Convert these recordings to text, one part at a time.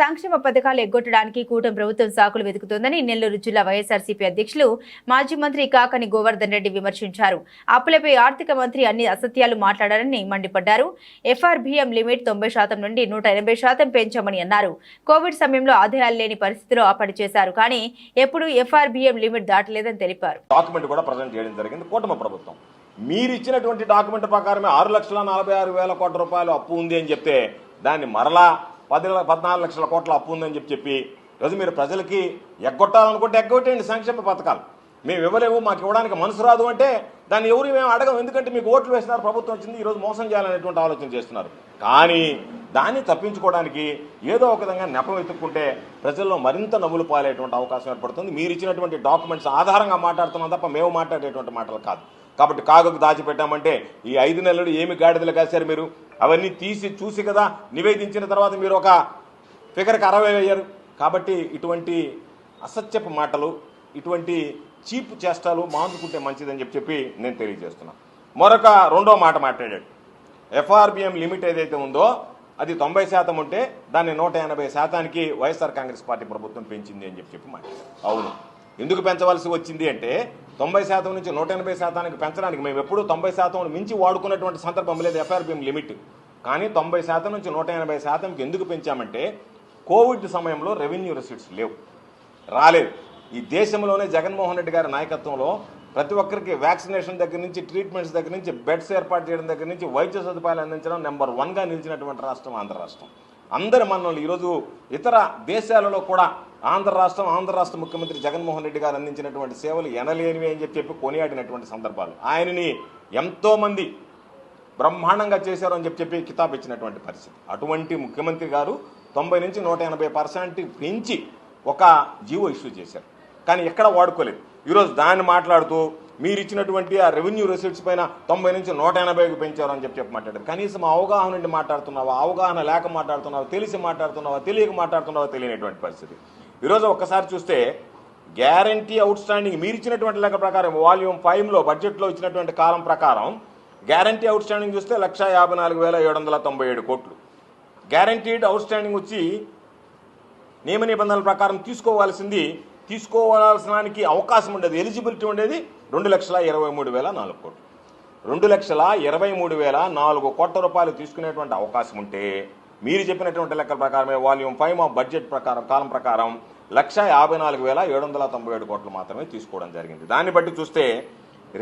సంక్షేమ పథకాలు ఎగ్గొట్టడానికి కూటమి ప్రభుత్వం సాకులు వెతుకుతోందని నెల్లూరు జిల్లా వైఎస్ఆర్సీపీ అధ్యక్షులు మాజీ మంత్రి కాకని గోవర్ధన్ రెడ్డి విమర్శించారు. అప్పులపై ఆర్థిక మంత్రి అన్ని అసత్యాలు మాట్లాడారని మండిపడ్డారు. ఎఫ్ఆర్బిఎం లిమిట్ తొంభై శాతం నుండి నూట ఎనభై శాతం పెంచామని అన్నారు. కోవిడ్ సమయంలో ఆదాయాలు లేని పరిస్థితిలో ఆ పని చేశారు కానీ ఎప్పుడు ఎఫ్ఆర్బిఎం లిమిట్ దాటలేదని తెలిపారు. డాక్యుమెంట్ కూడా ప్రజెంట్ చేయడం జరిగింది కూటమి ప్రభుత్వం. మీరు ఇచ్చినటువంటి డాక్యుమెంట్ ప్రకారమే ఆరు లక్షల నలభై ఆరు వేల కోట్ల రూపాయలు అప్పు ఉంది అని చెప్తే దాన్ని మరలా పది పద్నాలుగు లక్షల కోట్ల అప్పు ఉందని చెప్పి చెప్పి ఈరోజు మీరు ప్రజలకి ఎగ్గొట్టాలనుకుంటే ఎగ్గొట్టేయండి సంక్షేమ పథకాలు. మేము ఇవ్వలేము మాకు ఇవ్వడానికి మనసు రాదు అంటే దాన్ని ఎవరు మేము అడగం. ఎందుకంటే మీకు ఓట్లు వేసినారు ప్రభుత్వం వచ్చింది ఈరోజు మోసం చేయాలనేటువంటి ఆలోచన చేస్తున్నారు. కానీ దాన్ని తప్పించుకోవడానికి ఏదో ఒక విధంగా నెపం వెతుక్కుంటే ప్రజల్లో మరింత నవ్వులు పాలేటువంటి అవకాశం ఏర్పడుతుంది. మీరు ఇచ్చినటువంటి డాక్యుమెంట్స్ ఆధారంగా మాట్లాడుతున్నాం తప్ప మేము మాట్లాడేటువంటి మాటలు కాదు. కాబట్టి కాగకు దాచిపెట్టామంటే ఈ ఐదు నెలలు ఏమి గాడిదలు కాశారు మీరు? అవన్నీ తీసి చూసి కదా నివేదించిన తర్వాత మీరు ఒక ఫిగర్కి అరవై అయ్యారు. కాబట్టి ఇటువంటి అసత్యపు మాటలు ఇటువంటి చీప్ చేష్టాలు మానుకుంటే మంచిదని చెప్పి చెప్పి నేను తెలియజేస్తున్నా. మరొక రెండో మాట మాట్లాడాడు. ఎఫ్ఆర్బిఎం లిమిట్ ఏదైతే ఉందో అది తొంభై శాతం ఉంటే దాన్ని నూట ఎనభై శాతానికి వైఎస్ఆర్ కాంగ్రెస్ పార్టీ ప్రభుత్వం పెంచింది అని చెప్పి చెప్పి మాట్లాడారు అవును. ఎందుకు పెంచవలసి వచ్చింది అంటే తొంభై శాతం నుంచి నూట ఎనభై శాతానికి పెంచడానికి మేము ఎప్పుడూ తొంభై శాతం మించి వాడుకున్నటువంటి సందర్భం లేదు ఎఫ్ఆర్బిఎం లిమిట్. కానీ తొంభై శాతం నుంచి నూట ఎనభై శాతంకి ఎందుకు పెంచామంటే కోవిడ్ సమయంలో రెవెన్యూ రిసీట్స్ లేవు. రాలేదు. ఈ దేశంలోనే జగన్మోహన్ రెడ్డి గారి నాయకత్వంలో ప్రతి ఒక్కరికి వ్యాక్సినేషన్ దగ్గర నుంచి ట్రీట్మెంట్స్ దగ్గర నుంచి బెడ్స్ ఏర్పాటు చేయడం దగ్గర నుంచి వైద్య సదుపాయాలు అందించడం నెంబర్ వన్గా నిలిచినటువంటి రాష్ట్రం ఆంధ్ర రాష్ట్రం. అందరి మనల్ని ఈరోజు ఇతర దేశాలలో కూడా ఆంధ్ర రాష్ట్రం ఆంధ్ర రాష్ట్ర ముఖ్యమంత్రి జగన్మోహన్ రెడ్డి గారు అందించినటువంటి సేవలు ఎనలేనివి అని చెప్పి చెప్పి కొనియాడినటువంటి సందర్భాలు. ఆయనని ఎంతోమంది బ్రహ్మాండంగా చేశారు అని చెప్పి చెప్పి కితాబ్ ఇచ్చినటువంటి పరిస్థితి. అటువంటి ముఖ్యమంత్రి గారు తొంభై నుంచి నూట ఎనభై పర్సెంట్ పెంచి ఒక జీవో ఇష్యూ చేశారు. కానీ ఎక్కడ వాడుకోలేదు. ఈరోజు దాన్ని మాట్లాడుతూ మీరు ఇచ్చినటువంటి ఆ రెవెన్యూ రిసీట్స్ పైన తొంభై నుంచి నూట ఎనభైకి పెంచారు అని చెప్పి చెప్పి మాట్లాడారు. కనీసం అవగాహన నుండి మాట్లాడుతున్నావా? అవగాహన లేక మాట్లాడుతున్నావా? తెలిసి మాట్లాడుతున్నావా? తెలియక మాట్లాడుతున్నావా? తెలియనటువంటి పరిస్థితి. ఈరోజు ఒక్కసారి చూస్తే గ్యారంటీ అవుట్ స్టాండింగ్ మీరు ఇచ్చినటువంటి లెక్క ప్రకారం వాల్యూమ్ ఫైవ్లో బడ్జెట్లో ఇచ్చినటువంటి కాలం ప్రకారం గ్యారంటీ అవుట్ స్టాండింగ్ చూస్తే లక్ష యాభై నాలుగు వేల ఏడు వందల తొంభై ఏడు కోట్లు. గ్యారంటీడ్ అవుట్ స్టాండింగ్ వచ్చి నియమ నిబంధనల ప్రకారం తీసుకోవాల్సింది తీసుకోవాల్సినానికి అవకాశం ఉండేది. ఎలిజిబిలిటీ ఉండేది రెండు లక్షల ఇరవై మూడు వేల నాలుగు కోట్లు. రెండు లక్షల ఇరవై మూడు వేల నాలుగు కోట్ల రూపాయలు తీసుకునేటువంటి అవకాశం ఉంటే మీరు చెప్పినటువంటి లెక్కల ప్రకారమే వాల్యూమ్ ఫైవ్ ఆఫ్ బడ్జెట్ ప్రకారం కాలం ప్రకారం లక్ష యాభై నాలుగు వేల ఏడు వందల తొంభై ఏడు కోట్లు మాత్రమే తీసుకోవడం జరిగింది. దాన్ని బట్టి చూస్తే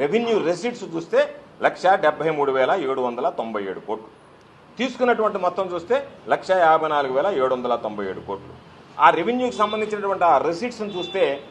రెవెన్యూ రెసిట్స్ చూస్తే లక్ష డెబ్బై మూడు వేల ఏడు వందల తొంభై ఏడు కోట్లు. తీసుకున్నటువంటి మొత్తం చూస్తే లక్ష యాభై నాలుగు వేల ఏడు వందల తొంభై ఏడు కోట్లు. ఆ రెవెన్యూకి సంబంధించినటువంటి ఆ రిసీట్స్ని చూస్తే